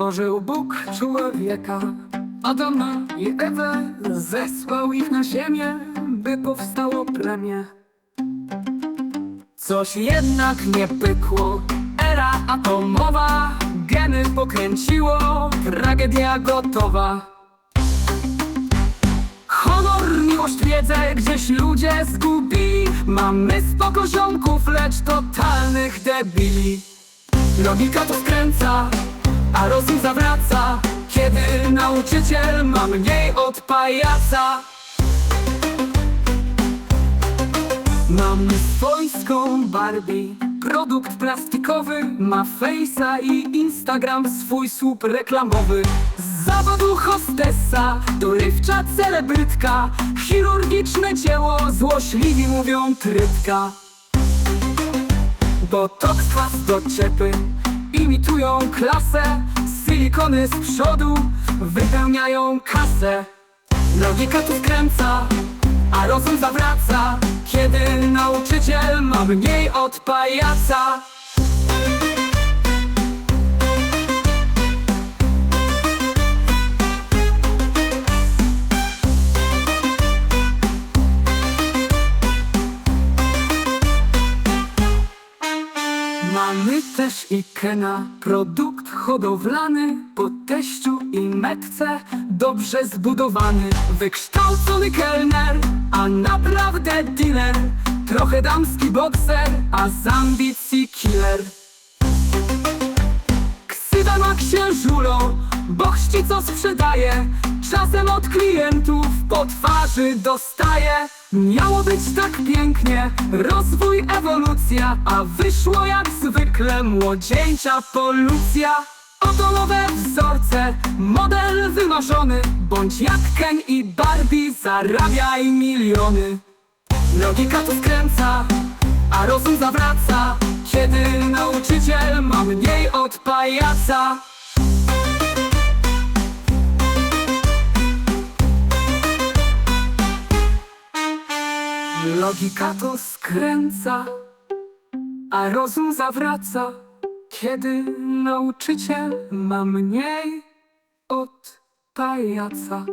stworzył Bóg człowieka. Adama i Ewę zesłał ich na ziemię, by powstało plemię. Coś jednak nie pykło, era atomowa, geny pokręciło, tragedia gotowa. Honor, miłość, wiedzę gdzieś ludzie zgubili Mamy spoko ziomków, lecz totalnych debili Logika to skręca, a rozum zawraca Kiedy nauczyciel ma mniej od pajaca. Mamy swojską Barbie Produkt plastikowy ma fejsa i Instagram swój słup reklamowy. Z zawodu hostessa, dorywcza celebrytka Chirurgiczne dzieło, złośliwi mówią trytka. Botox, kwas do ciepy Imitują klasę. Silikony z przodu Wypełniają kasę. Logika tu skręca A rozum zawraca. Kiedy nauczyciel ma mniej od pajaca Mamy też Ikena, produkt hodowlany Po teściu i metce. Dobrze zbudowany Wykształcony kelner, a naprawdę dealer. Trochę damski bokser, a z ambicji killer. Ksywa ma księżulo, bo chści co sprzedaje. Czasem od klientów po twarzy dostaje Miało być tak pięknie, rozwój, ewolucja A wyszło jak zwykle. Młodzieńcza polucja. Oto nowe wzorce, model wymarzony. Bądź jak Ken i Barbie, zarabiaj miliony. Logika tu skręca, a rozum zawraca. Kiedy nauczyciel ma mniej od pajaca Logika to skręca, a rozum zawraca. Kiedy nauczyciel ma mniej od pajaca